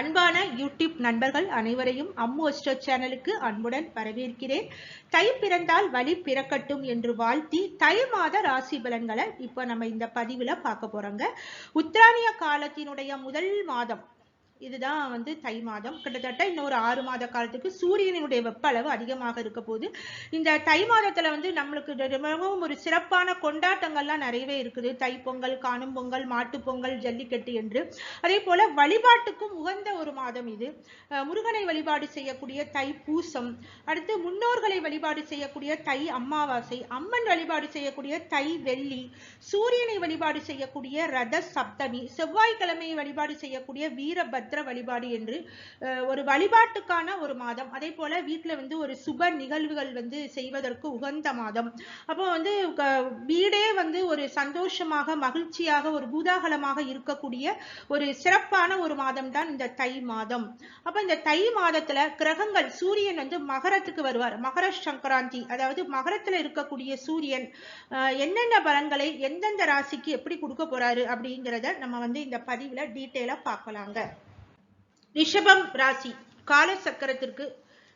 அன்பான யூடியூப் நண்பர்கள் அனைவரையும் அம்மு அஸ்ட்ரோ சேனலுக்கு அன்புடன் வரவேற்கிறேன். தை பிறந்தால் வழி பிறக்கட்டும் என்று வாழ்த்தி தை மாத ராசி பலன்களை இப்போ நம்ம இந்த பதிவுல பார்க்க போறோங்க. உத்ராணிய காலத்தினுடைய முதல் மாதம் இதுதான் வந்து தை மாதம். கிட்டத்தட்ட இன்னொரு ஆறு மாத காலத்துக்கு சூரியனுடைய வெப்ப அளவு அதிகமாக இருக்க போது இந்த தை மாதத்துல வந்து நம்மளுக்கு மிகவும் ஒரு சிறப்பான கொண்டாட்டங்கள்லாம் நிறையவே இருக்குது. தை பொங்கல் காணும் பொங்கல் மாட்டு பொங்கல் ஜல்லிக்கட்டு என்று. அதே போல வழிபாட்டுக்கும் உகந்த ஒரு மாதம் இது. முருகனை வழிபாடு செய்யக்கூடிய தை பூசம். அடுத்து முன்னோர்களை வழிபாடு செய்யக்கூடிய தை அமாவாசை. அம்மன் வழிபாடு செய்யக்கூடிய தை வெள்ளி. சூரியனை வழிபாடு செய்யக்கூடிய ரத சப்தமி. செவ்வாய்க்கிழமையை வழிபாடு செய்யக்கூடிய வீரபத்ர வழிபாடு என்று ஒரு வழிபாட்டுக்கான ஒரு மாதம். அதே போல வீட்டுல வந்து ஒரு சுப நிகழ்வுகள் வந்து செய்வதற்கு உகந்த மாதம். அப்போ வந்து வீடே வந்து ஒரு சந்தோஷமாக மகிழ்ச்சியாக ஒரு பூதாகலமாக இருக்கக்கூடிய ஒரு சிறப்பான ஒரு மாதம் தான் இந்த தை மாதம். அப்ப இந்த தை மாதத்துல கிரகங்கள் சூரியன் வந்து மகரத்துக்கு வருவார். மகர சங்கராந்தி அதாவது மகரத்துல இருக்கக்கூடிய சூரியன் என்னென்ன பலன்களை எந்தெந்த ராசிக்கு எப்படி கொடுக்க போறாரு அப்படிங்கிறத நம்ம வந்து இந்த பதிவுல டீட்டெயிலா பார்க்கலாங்க. ரிஷபம் ராசி கால சக்கரத்திற்கு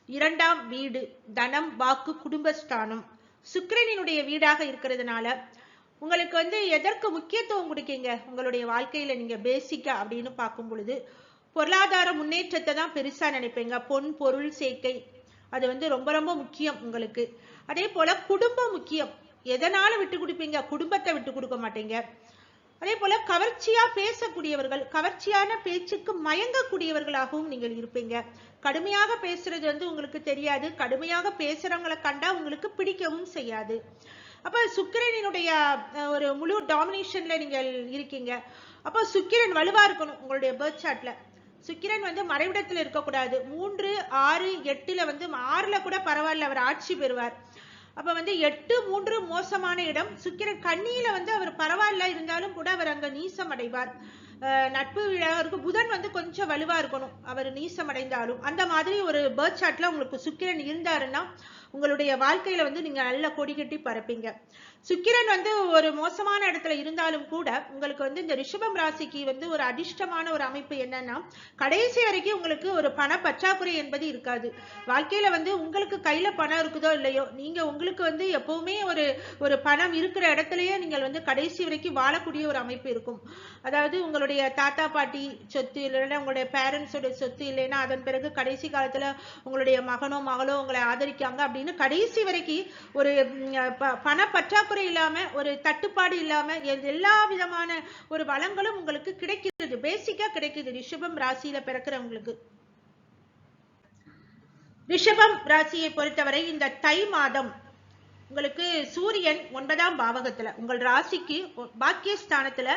இரண்டாம் வீடு தனம் வாக்கு குடும்பஸ்தானம். சுக்கிரனினுடைய வீடாக இருக்கிறதுனால உங்களுக்கு வந்து எதற்கு முக்கியத்துவம் கொடுக்கீங்க? உங்களுடைய வாழ்க்கையில நீங்க பேசிக்கா அப்படின்னு பார்க்கும் பொழுது பொருளாதார முன்னேற்றத்தை தான் பெருசா நினைப்பீங்க. பொன் பொருள் சேர்க்கை அது வந்து ரொம்ப ரொம்ப முக்கியம் உங்களுக்கு. அதே போல குடும்பம் முக்கியம். எதனால விட்டு கொடுப்பீங்க? குடும்பத்தை விட்டு கொடுக்க மாட்டீங்க. அதே போல கவர்ச்சியா பேசக்கூடியவர்கள் கவர்ச்சியான பேச்சுக்கு மயங்கக்கூடியவர்களாகவும் நீங்கள் இருப்பீங்க. கடுமையாக பேசுறது வந்து உங்களுக்கு தெரியாது. கடுமையாக பேசுறவங்களை கண்டா உங்களுக்கு பிடிக்கவும் செய்யாது. அப்ப சுக்கிரனினுடைய ஒரு முழு டாமினேஷன்ல நீங்கள் இருக்கீங்க. அப்போ சுக்கிரன் வலுவா இருக்கணும் உங்களுடைய பேர்த் சார்ட்ல சுக்கிரன் வந்து மறைவிடத்துல இருக்கக்கூடாது. மூன்று ஆறு எட்டுல வந்து ஆறுல கூட பரவாயில்ல அவர் ஆட்சி பெறுவார். அப்ப வந்து எட்டு மூன்று மோசமான இடம். சுக்கிரன் கண்ணியில வந்து அவர் பரவாயில்ல இருந்தாலும் கூட அவர் அங்க நீசம் அடைவார் அஹ் நட்பு இருக்கும் புதன் வந்து கொஞ்சம் வலுவா இருக்கணும். அவர் நீசம் அடைந்தாலும் அந்த மாதிரி ஒரு பேர்த் சார்ட்ல உங்களுக்கு சுக்கிரன் இருந்தாருன்னா உங்களுடைய வாழ்க்கையில வந்து நீங்க நல்ல கொடி கட்டி பறப்பீங்க. சுக்கிரன் வந்து ஒரு மோசமான இடத்துல இருந்தாலும் கூட உங்களுக்கு வந்து இந்த ரிஷபம் ராசிக்கு வந்து ஒரு அதிர்ஷ்டமான ஒரு அமைப்பு என்னன்னா கடைசி வரைக்கும் உங்களுக்கு ஒரு பண பற்றாக்குறை என்பது இருக்காது. வாழ்க்கையில வந்து உங்களுக்கு கையில பணம் இருக்குதோ இல்லையோ நீங்க உங்களுக்கு வந்து எப்பவுமே ஒரு ஒரு பணம் இருக்கிற இடத்துலயே நீங்கள் வந்து கடைசி வரைக்கும் வாழக்கூடிய ஒரு அமைப்பு இருக்கும். அதாவது உங்களுடைய தாத்தா பாட்டி சொத்து இல்லைன்னா உங்களுடைய பேரண்ட்ஸோட சொத்து இல்லைன்னா அதன் பிறகு கடைசி காலத்துல உங்களுடைய மகனோ மகளோ உங்களை ஆதரிக்காங்க அப்படின்னு கடைசி வரைக்கும் ஒரு பண பற்றாக்குறை பற்றாக்குறை இல்லாம ஒரு தட்டுப்பாடு இல்லாம எல்லா விதமான ஒரு வளங்களும் உங்களுக்கு கிடைக்கிறது பேசிக்கா கிடைக்குது. ரிஷபம் ராசியில பிறக்கிறவங்களுக்கு. ரிஷபம் ராசியை பொறுத்தவரை இந்த தை மாதம் உங்களுக்கு சூரியன் ஒன்பதாம் பாவகத்துல உங்கள் ராசிக்கு பாக்கியஸ்தானத்துல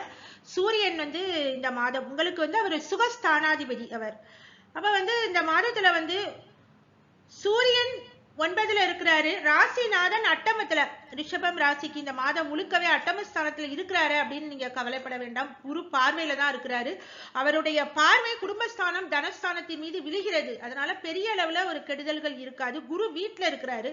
சூரியன் வந்து இந்த மாதம் உங்களுக்கு வந்து அவர் சுகஸ்தானாதிபதி அவர். அப்ப வந்து இந்த மாதத்துல வந்து சூரியன் ஒன்பதுல இருக்கிறாரு ராசிநாதன் அட்டமத்துல. ரிஷபம் ராசிக்கு இந்த மாதம் முழுக்கவே அட்டமஸ்தானத்துல இருக்கிறாரு அப்படின்னு நீங்க கவலைப்பட வேண்டாம். குரு பார்வையில தான் இருக்கிறாரு. அவருடைய பார்வை குடும்பஸ்தானம் தனஸ்தானத்தின் மீது விழுகிறது. அதனால பெரிய அளவுல ஒரு கெடுதல்கள் இருக்காது. குரு வீட்டுல இருக்கிறாரு.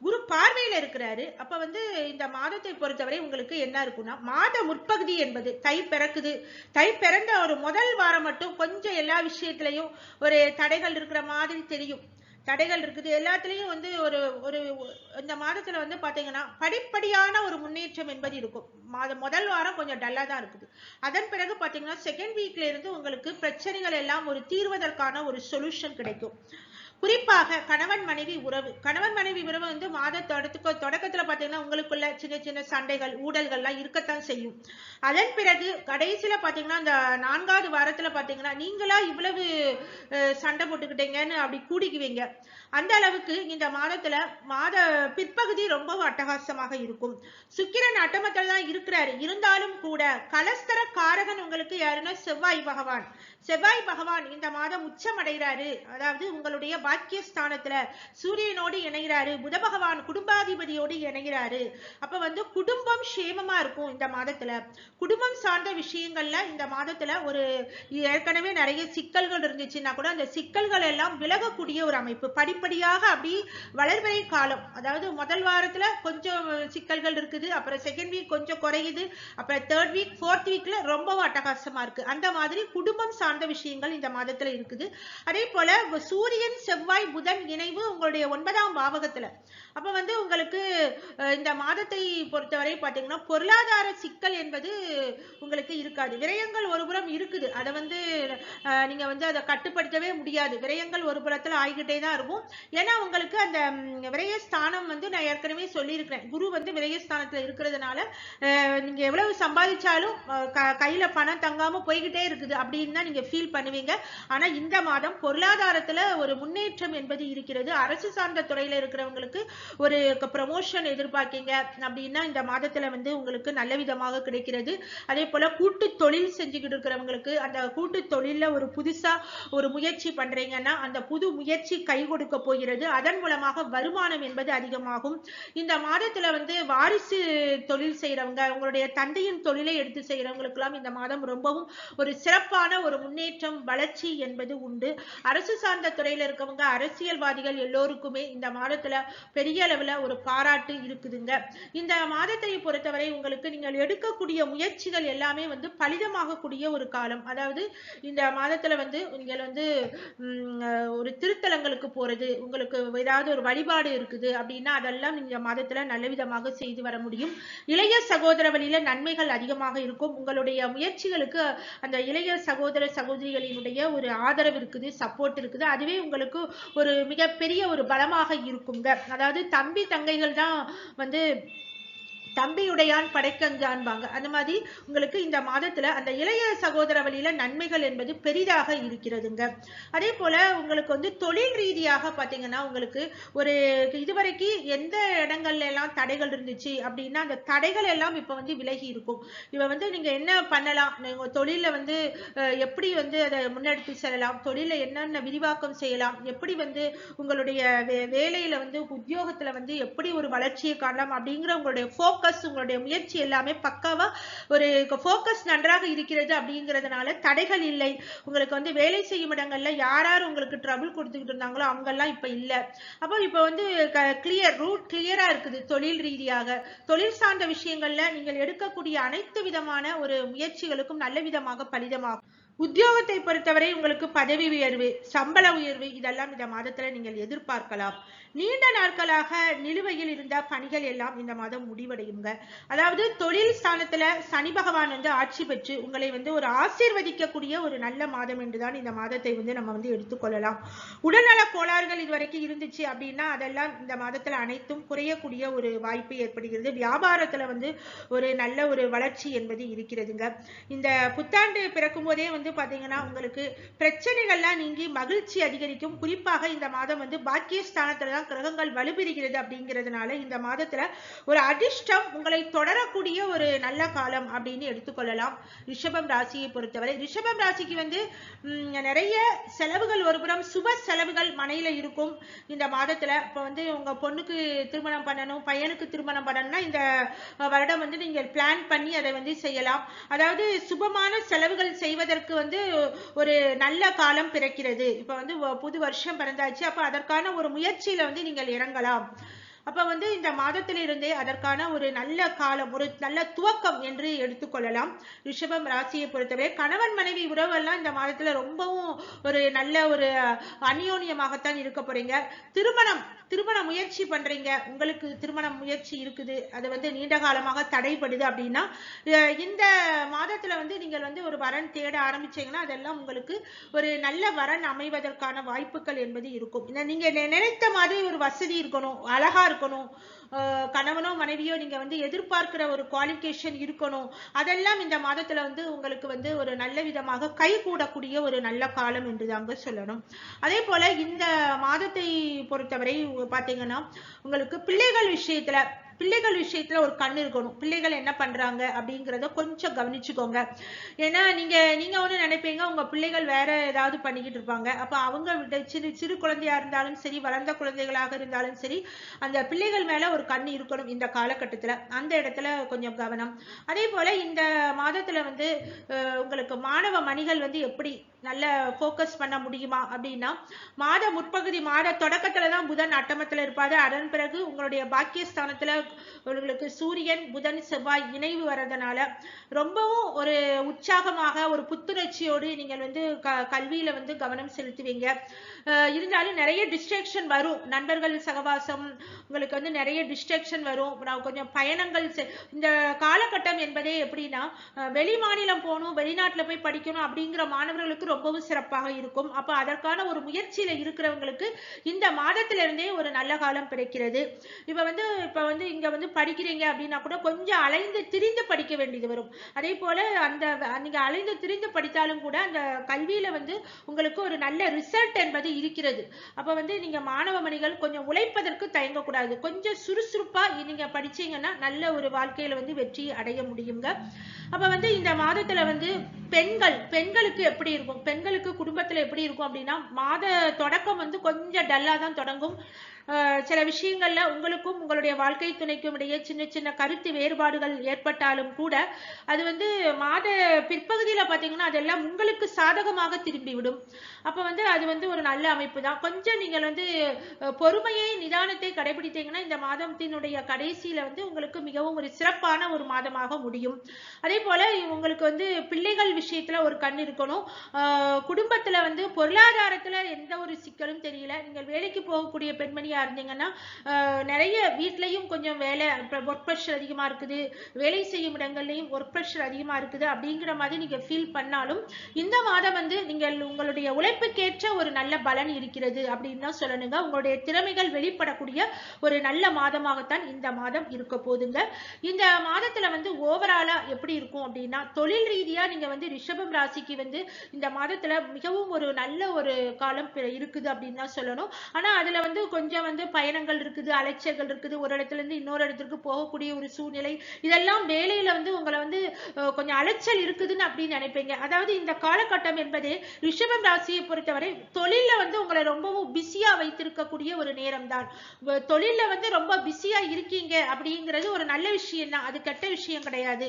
குரு பார்வையில இருக்கிறாரு. அப்ப வந்து இந்த மாதத்தை பொறுத்தவரை உங்களுக்கு என்ன இருக்கும்னா மாத முற்பகுதி என்பது தை பிறக்குது. தை பிறந்த ஒரு முதல் வாரம் மட்டும் கொஞ்சம் எல்லா விஷயத்திலையும் ஒரு தடைகள் இருக்கிற மாதிரி தெரியும். தடைகள் இருக்குது. எல்லாத்துலயும் வந்து ஒரு ஒரு இந்த மாதத்துல வந்து பாத்தீங்கன்னா படிப்படியான ஒரு முன்னேற்றம் என்பது இருக்கும். மாதம் முதல் வாரம் கொஞ்சம் டல்லா தான் இருக்குது. அதன் பிறகு பாத்தீங்கன்னா செகண்ட் வீக்ல இருந்து உங்களுக்கு பிரச்சனைகள் எல்லாம் ஒரு தீர்வதற்கான ஒரு சொல்யூஷன் கிடைக்கும். குறிப்பாக கணவன் மனைவி உறவு. கணவன் மனைவி உறவு வந்து மாத தொடக்க தொடக்கத்துல பாத்தீங்கன்னா உங்களுக்குள்ள சின்ன சின்ன சண்டைகள் ஊடல்கள்லாம் இருக்கத்தான் செய்யும். அதன் பிறகு கடைசியில பாத்தீங்கன்னா அந்த நான்காவது வாரத்துல பாத்தீங்கன்னா நீங்களா இவ்வளவு சண்டை போட்டுக்கிட்டீங்கன்னு அப்படி கூடிக்குவீங்க. அந்த அளவுக்கு இந்த மாதத்துல மாத பிற்பகுதி ரொம்பவும் அட்டகாசமாக இருக்கும். சுக்கிரன் அட்டமத்தில் தான் இருக்கிறாரு. இருந்தாலும் கூட கலஸ்தர காரகன் உங்களுக்கு யாருன்னா செவ்வாய் பகவான். செவ்வாய் பகவான் இந்த மாதம் உச்சம் அடைகிறாரு அதாவது உங்களுடைய பாக்கியஸ்தானத்துல சூரியனோடு இணைகிறாரு புத பகவான் குடும்பாதிபதியோடு இணைகிறாரு. அப்ப வந்து குடும்பம் சேமமா இருக்கும் இந்த மாதத்துல. குடும்பம் சார்ந்த விஷயங்கள்ல இந்த மாதத்துல ஒரு ஏற்கனவே நிறைய சிக்கல்கள் இருந்துச்சுன்னா கூட அந்த சிக்கல்கள் எல்லாம் விலகக்கூடிய ஒரு அமைப்பு. படிப்படியாக அப்படி வளர்வரை காலம். அதாவது முதல் வாரத்துல கொஞ்சம் சிக்கல்கள் இருக்குது அப்புறம் செகண்ட் வீக் கொஞ்சம் குறையுது அப்புறம் தேர்ட் வீக் ஃபோர்த் வீக்ல ரொம்ப அட்டகாசமா இருக்கு. அந்த மாதிரி குடும்பம் சார்ந்த விஷயங்கள் இந்த மாதத்துல இருக்குது. அதே போல சூரியன் செவ்வாய் புதன் இணைவு உங்களுடைய ஒன்பதாம் பாவகத்துல. அப்ப வந்து உங்களுக்கு இந்த மாதத்தை பொறுத்தவரை பாத்தீங்கன்னா பொருளாதார சிக்கல் என்பது உங்களுக்கு இருக்காது. விரயங்கள் ஒரு புறம் இருக்குது. அதை வந்து நீங்க வந்து அதை கட்டுப்படுத்தவே முடியாது. விரயங்கள் ஒரு புறத்துல ஆகிக்கிட்டே தான் இருக்கும். ஏன்னா உங்களுக்கு அந்த விரயஸ்தானம் வந்து நான் ஏற்கனவே சொல்லியிருக்கிறேன். குரு வந்து விரயஸ்தானத்துல இருக்கிறதுனால அஹ், நீங்க எவ்வளவு சம்பாதிச்சாலும் கையில பணம் தங்காம போய்கிட்டே இருக்குது அப்படின்னு தான் நீங்க ஃபீல் பண்ணுவீங்க. ஆனா இந்த மாதம் பொருளாதாரத்துல ஒரு முன்னேற்றம் என்பது இருக்கிறது. அரசு சார்ந்த துறையில இருக்கிறவங்களுக்கு ஒரு ப்ரமோஷன் எதிர்பார்க்கீங்க அப்படின்னா இந்த மாதத்துல வந்து உங்களுக்கு நல்ல விதமாக கிடைக்கிறது. அதே போல கூட்டு தொழில் செஞ்சுக்கிட்டு இருக்கிறவங்களுக்கு அந்த கூட்டு தொழில ஒரு புதுசா ஒரு முயற்சி பண்றீங்கன்னா அந்த புது முயற்சி கை கொடுக்க போகிறது. அதன் மூலமாக வருமானம் என்பது அதிகமாகும். இந்த மாதத்துல வந்து வாரிசு தொழில் செய்யறவங்க உங்களுடைய தந்தையின் தொழிலை எடுத்து செய்யறவங்களுக்கெல்லாம் இந்த மாதம் ரொம்பவும் ஒரு சிறப்பான ஒரு முன்னேற்றம் வளர்ச்சி என்பது உண்டு. அரசு சார்ந்த துறையில இருக்கவங்க அரசியல்வாதிகள் எல்லோருக்குமே இந்த மாதத்துல பெரிய அளவுல ஒரு பாராட்டு இருக்குதுங்க. இந்த மாதத்தை பொறுத்தவரை உங்களுக்கு நீங்கள் எடுக்கக்கூடிய முயற்சிகள் எல்லாமே வந்து பலிதமாகக்கூடிய ஒரு காலம். அதாவது இந்த மாதத்துல வந்து நீங்கள் வந்து ஒரு திருத்தலங்களுக்கு போறது உங்களுக்கு ஏதாவது ஒரு வழிபாடு இருக்குது அப்படின்னா அதெல்லாம் இந்த மாதத்துல நல்ல விதமாக செய்து வர முடியும். இளைய சகோதர வழியில நன்மைகள் அதிகமாக இருக்கும். உங்களுடைய முயற்சிகளுக்கு அந்த இளைய சகோதர சகோதரிகளினுடைய ஒரு ஆதரவு இருக்குது சப்போர்ட் இருக்குது. அதுவே உங்களுக்கு ஒரு மிகப்பெரிய ஒரு பலமாக இருக்குங்க. அதாவது தம்பி தங்கைகள் தான் வந்து தம்பியுடையான் படைக்கஞ்சான்பாங்க. அந்த மாதிரி உங்களுக்கு இந்த மாதத்துல அந்த இளைய சகோதர வழியில நன்மைகள் என்பது பெரிதாக இருக்கிறதுங்க. அதே போல உங்களுக்கு வந்து தொழில் ரீதியாக பாத்தீங்கன்னா உங்களுக்கு ஒரு இதுவரைக்கும் எந்த இடங்கள்ல எல்லாம் தடைகள் இருந்துச்சு அப்படின்னா அந்த தடைகள் எல்லாம் இப்ப வந்து விலகி இருக்கும். இவ வந்து நீங்க என்ன பண்ணலாம்? நீங்க தொழில வந்து எப்படி வந்து அதை முன்னெடுத்து செல்லலாம்? தொழில என்னென்ன விரிவாக்கம் செய்யலாம்? எப்படி வந்து உங்களுடைய வே- வேலையில வந்து உத்தியோகத்துல வந்து எப்படி ஒரு வளர்ச்சியை காணலாம்? அப்படிங்கிற உங்களுடைய ஃபோக்கஸ் உங்களுடைய முயற்சி எல்லாமே பக்காவா ஒரு ஃபோக்கஸ் நன்றாக இருக்கிறது அப்படிங்கிறதுனால தடைகள் இல்லை. உங்களுக்கு வந்து வேலை செய்யும் இடங்கள்ல யார் யார் உங்களுக்கு ட்ரபிள் கொடுத்துக்கிட்டு இருந்தாங்களோ அவங்கெல்லாம் இப்ப இல்ல. அப்போ இப்ப வந்து கிளியர் ரூட் கிளியரா இருக்குது தொழில் ரீதியாக. தொழில் சார்ந்த விஷயங்கள்ல நீங்கள் எடுக்கக்கூடிய அனைத்து விதமான ஒரு முயற்சிகளுக்கும் நல்ல விதமாக பலிதமாகும். உத்தியோகத்தை பொறுத்தவரை உங்களுக்கு பதவி உயர்வு சம்பள உயர்வு இதெல்லாம் இந்த மாதத்துல நீங்கள் எதிர்பார்க்கலாம். நீண்ட நாட்களாக நிலுவையில் இருந்த பணிகள் எல்லாம் இந்த மாதம் முடிவடையுங்க. அதாவது தொழில் ஸ்தானத்துல சனி பகவான் வந்து ஆட்சி பெற்று உங்களை வந்து ஒரு ஆசீர்வதிக்கக்கூடிய ஒரு நல்ல மாதம் என்றுதான் இந்த மாதத்தை வந்து நம்ம வந்து எடுத்துக்கொள்ளலாம். உடல்நல கோளாறுகள் இதுவரைக்கும் இருந்துச்சு அப்படின்னா அதெல்லாம் இந்த மாதத்துல அனைத்தும் குறையக்கூடிய ஒரு வாய்ப்பு ஏற்படுகிறது. வியாபாரத்துல வந்து ஒரு நல்ல ஒரு வளர்ச்சி என்பது இருக்கிறதுங்க. இந்த புத்தாண்டு பிறக்கும் போதே வந்து பாத்தீங்கன்னா உங்களுக்கு பிரச்சனைகள்லாம் நீங்கி மகிழ்ச்சி அதிகரிக்கும். குறிப்பாக இந்த மாதம் வந்து பாக்கியஸ்தானத்துல தான் கிரகங்கள் வலுப்பெறுகிறது அப்படிங்கிறதுனால இந்த மாதத்துல ஒரு அதிர்ஷ்டம் உங்களை தொடரக்கூடிய ஒரு நல்ல காலம் அப்படின்னு எடுத்துக்கொள்ளலாம். ரிஷபம் ராசியை பொறுத்தவரை ரிஷபம் ராசிக்கு வந்து நிறைய செலவுகள் ஒருபுறம் சுப செலவுகள் மனையில இருக்கும். இந்த மாதத்துல இப்ப வந்து உங்க பொண்ணுக்கு திருமணம் பண்ணணும் பையனுக்கு திருமணம் பண்ணணும்னா இந்த வருடம் வந்து நீங்கள் பிளான் பண்ணி அதை வந்து செய்யலாம். அதாவது சுபமான செலவுகள் செய்வதற்கு வந்து ஒரு நல்ல காலம் பிறக்கிறது. இப்ப வந்து புது வருஷம் பிறந்தாச்சு. அப்ப அதற்கான ஒரு முயற்சியில வந்து நீங்கள் இறங்கலாம். அப்ப வந்து இந்த மாதத்திலிருந்தே அதற்கான ஒரு நல்ல காலம் ஒரு நல்ல துவக்கம் என்று எடுத்துக்கொள்ளலாம். ரிஷபம் ராசியை பொறுத்தவரை கணவன் மனைவி உறவெல்லாம் இந்த மாதத்துல ரொம்பவும் ஒரு நல்ல ஒரு அநியோன்யமாகத்தான் இருக்க போறீங்க. திருமணம் திருமண முயற்சி பண்றீங்க. உங்களுக்கு திருமண முயற்சி இருக்குது. அது வந்து நீண்ட காலமாக தடைப்படுது அப்படின்னா அஹ் இந்த மாதத்துல வந்து நீங்கள் வந்து ஒரு வரன் தேட ஆரம்பிச்சீங்கன்னா அதெல்லாம் உங்களுக்கு ஒரு நல்ல வரன் அமைவதற்கான வாய்ப்புகள் என்பது இருக்கும். இந்த நீங்க நினைத்த மாதிரி ஒரு வசதி இருக்கணும் அழகா இருக்கணும். கணவனோ மனைவியோ நீங்க வந்து எதிர்பார்க்கிற ஒரு குவாலிஃபிகேஷன் இருக்கணும். அதெல்லாம் இந்த மாதத்துல வந்து உங்களுக்கு வந்து ஒரு நல்ல விதமாக கை கூடக்கூடிய ஒரு நல்ல காலம் என்று தாங்க சொல்லணும். அதே போல இந்த மாதத்தை பொறுத்தவரை பார்த்தீங்கன்னா பாத்தீங்கன்னா உங்களுக்கு பிள்ளைகள் விஷயத்துல பிள்ளைகள் விஷயத்துல ஒரு கண் இருக்கணும். பிள்ளைகள் என்ன பண்றாங்க அப்படிங்கிறத கொஞ்சம் கவனிச்சுக்கோங்க. ஏன்னா நீங்க நீங்க ஒண்ணு நினைப்பீங்க உங்க பிள்ளைகள் வேற ஏதாவது பண்ணிக்கிட்டு இருப்பாங்க. அப்ப அவங்க விட- சிறு சிறு குழந்தையா இருந்தாலும் சரி வளர்ந்த குழந்தைகளாக இருந்தாலும் சரி அந்த பிள்ளைகள் மேல ஒரு கண் இருக்கணும் இந்த காலகட்டத்துல. அந்த இடத்துல கொஞ்சம் கவனம். அதே போல இந்த மாதத்துல வந்து உங்களுக்கு மாணவ மணிகள் வந்து எப்படி நல்ல ஃபோக்கஸ் பண்ண முடியுமா அப்படின்னா மாத முற்பகுதி மாத தொடக்கத்துல தான் புதன் அட்டமத்துல இருப்பாரு. அதன் பிறகு உங்களுடைய பாக்கியஸ்தானத்துல உங்களுக்கு சூரியன் புதன் செவ்வாய் இணைவு வர்றதுனால ரொம்பவும் ஒரு உற்சாகமாக ஒரு புத்துணர்ச்சியோடு நீங்கள் வந்து க கல்வியில வந்து கவனம் செலுத்துவீங்க. இருந்தாலும் நிறைய டிஸ்ட்ராக்ஷன் வரும். நண்பர்கள் சகவாசம் உங்களுக்கு வந்து நிறைய டிஸ்ட்ராக்ஷன் வரும். நான் கொஞ்சம் பயணங்கள் செ- இந்த காலகட்டம் என்பதே எப்படின்னா வெளி மாநிலம் போகணும் வெளிநாட்டுல போய் படிக்கணும் அப்படிங்கிற மாணவர்களுக்கு ரொம்பவும் சிறப்பாக இருக்கும். அப்ப அதற்கான ஒரு முயற்சியில இருக்கிறவங்களுக்கு இந்த மாதத்திலிருந்தே ஒரு நல்ல காலம் கிடைக்கிறது இப்ப வந்து இப்ப வந்து இங்க வந்து படிக்கிறீங்க அப்படின்னா கூட கொஞ்சம் அலைந்து திரிந்து படிக்க வேண்டியது வரும். அதே போல அந்த நீங்க அலைந்து திரிந்து படித்தாலும் கூட அந்த கல்வியில வந்து உங்களுக்கு ஒரு நல்ல ரிசல்ட் என்பது இருக்கிறது. அப்ப வந்து நீங்க மாணவ மணிகள் கொஞ்சம் உழைப்பதற்கு தயங்கக்கூடாது. கொஞ்சம் சுறுசுறுப்பா நீங்க படிச்சீங்கன்னா நல்ல ஒரு வாழ்க்கையில வந்து வெற்றி அடைய முடியுங்க. அப்ப வந்து இந்த மாதத்துல வந்து பெண்கள் பெண்களுக்கு எப்படி இருக்கும்? பெண்களுக்கு குடும்பத்துல எப்படி இருக்கும் அப்படின்னா மாத தொடக்கம் வந்து கொஞ்சம் டல்லா தான் தொடங்கும். சில விஷயங்கள்ல உங்களுக்கும் உங்களுடைய வாழ்க்கை துணைக்கும் இடையே சின்ன சின்ன கருத்து வேறுபாடுகள் ஏற்பட்டாலும் கூட அது வந்து மாத பிற்பகுதியில பாத்தீங்கன்னா அதெல்லாம் உங்களுக்கு சாதகமாக திரும்பிவிடும். அப்ப வந்து அது வந்து ஒரு நல்ல அமைப்பு தான் கொஞ்சம் நீங்கள் வந்து பொறுமையை நிதானத்தை கடைபிடித்தீங்கன்னா இந்த மாதத்தினுடைய கடைசியில வந்து உங்களுக்கு மிகவும் ஒரு சிறப்பான ஒரு மாதமாக முடியும். அதே போல உங்களுக்கு வந்து பிள்ளைகள் விஷயத்துல ஒரு கண் இருக்கணும். ஆஹ் குடும்பத்துல வந்து பொருளாதாரத்துல எந்த ஒரு சிக்கலும் தெரியல. நீங்கள் வேலைக்கு போகக்கூடிய பெண்மணி ஃப்ரீயாக இருந்தீங்கன்னா நிறைய வீட்லேயும் கொஞ்சம் வேலை ஒர்க் ப்ரெஷர் அதிகமா இருக்குது வேலை செய்யும் இடங்கள்லையும் ஒர்க் ப்ரெஷர் அதிகமாக இருக்குது அப்படிங்கிற மாதிரி நீங்கள் ஃபீல் பண்ணாலும் இந்த மாதம் வந்து நீங்கள் உங்களுடைய உழைப்புக்கேற்ற ஒரு நல்ல பலன் இருக்கிறது அப்படின்னு தான் சொல்லணுங்க. உங்களுடைய திறமைகள் வெளிப்படக்கூடிய ஒரு நல்ல மாதமாகத்தான் இந்த மாதம் இருக்க போதுங்க இந்த மாதத்துல வந்து ஓவராலா எப்படி இருக்கும் அப்படின்னா தொழில் ரீதியா நீங்க வந்து ரிஷபம் ராசிக்கு வந்து இந்த மாதத்துல மிகவும் ஒரு நல்ல ஒரு காலம் இருக்குது அப்படின்னு தான் சொல்லணும். ஆனா அதுல வந்து கொஞ்சம் வந்து பயணங்கள் இருக்குது அலைச்சல்கள் இருக்குது. ஒரு இடத்துல இருந்து இன்னொரு இடத்துக்கு போகக்கூடிய ஒரு சூழ்நிலை. இதெல்லாம் வேலையில வந்து உங்களை வந்து கொஞ்சம் அலைச்சல் இருக்குதுன்னு அப்படின்னு நினைப்பீங்க. அதாவது இந்த காலகட்டம் என்பதே ரிஷபம் ராசியை பொறுத்தவரை தொழில வந்து உங்களை ரொம்பவும் பிஸியா வைத்திருக்கக்கூடிய ஒரு நேரம் தான் தொழில வந்து ரொம்ப பிஸியா இருக்கீங்க அப்படிங்கிறது ஒரு நல்ல விஷயம் தான் அது கெட்ட விஷயம் கிடையாது.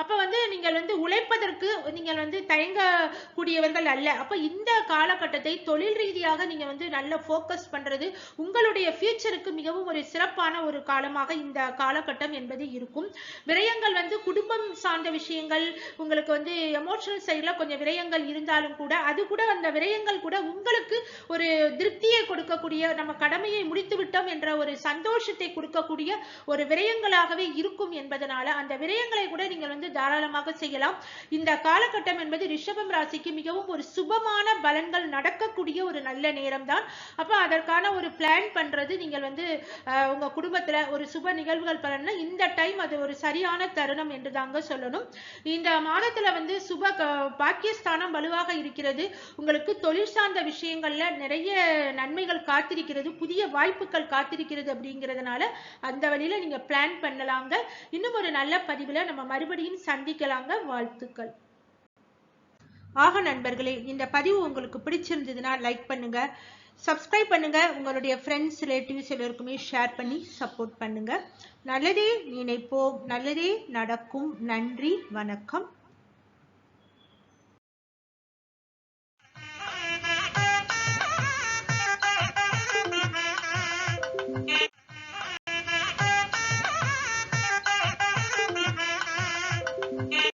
அப்ப வந்து நீங்கள் வந்து உழைப்பதற்கு நீங்கள் வந்து தயங்கக்கூடியவர்கள் அல்ல. அப்ப இந்த காலகட்டத்தை தொழில் ரீதியாக நீங்க வந்து நல்ல போக்கஸ் பண்றது உங்களுடைய ஃபியூச்சருக்கு மிகவும் ஒரு சிறப்பான ஒரு காலமாக இந்த காலகட்டம் என்பது இருக்கும். விரயங்கள் வந்து குடும்பம் சார்ந்த விஷயங்கள் உங்களுக்கு வந்து எமோஷனல் சைடில் கொஞ்சம் விரயங்கள் இருந்தாலும் கூட அது கூட அந்த விரயங்கள் கூட உங்களுக்கு ஒரு திருப்தியை கொடுக்கக்கூடிய நம்ம கடமையை முடித்து விட்டோம் என்ற ஒரு சந்தோஷத்தை கொடுக்கக்கூடிய ஒரு விரயங்களாகவே இருக்கும் என்பதனால அந்த விரயங்களை கூட நீங்கள் வந்து தாராளமாக செய்யலாம். இந்த காலகட்டம் என்பது ரிஷபம் ராசிக்கு மிகவும் ஒரு சுபமான பலன்கள் நடக்கக்கூடிய ஒரு நல்ல நேரம் தான் அப்போ அதற்கான ஒரு பிளான் பண்றது நீங்கள் வந்து உங்க குடும்பத்துல ஒரு சுப நிகழ்வுகள் பண்ணா இந்த டைம் அது ஒரு சரியான தருணம் என்று தாங்க சொல்லணும். இந்த மாதத்துல வந்து சுப க- பாக்கியஸ்தானம் வலுவாக இருக்கிறது. உங்களுக்கு தொழில் சார்ந்த விஷயங்கள்ல நிறைய நன்மைகள் காத்திருக்கிறது புதிய வாய்ப்புகள் காத்திருக்கிறது அப்படிங்கிறதுனால அந்த வழியில நீங்க பிளான் பண்ணலாங்க. இன்னும் ஒரு நல்ல பதிவுல நம்ம மறுபடியும் சந்திக்கலாங்க. வாழ்த்துக்கள். ஆக நண்பர்களே இந்த பதிவு உங்களுக்கு பிடிச்சிருந்ததுன்னா லைக் பண்ணுங்க. சப்ஸ்கிரைப் பண்ணுங்க. உங்களுடைய ஃப்ரெண்ட்ஸ் ரிலேட்டிவ்ஸ் எல்லோருக்குமே ஷேர் பண்ணி சப்போர்ட் பண்ணுங்க. நல்லதே நினைப்போம். நல்லதே நடக்கும். நன்றி. வணக்கம்.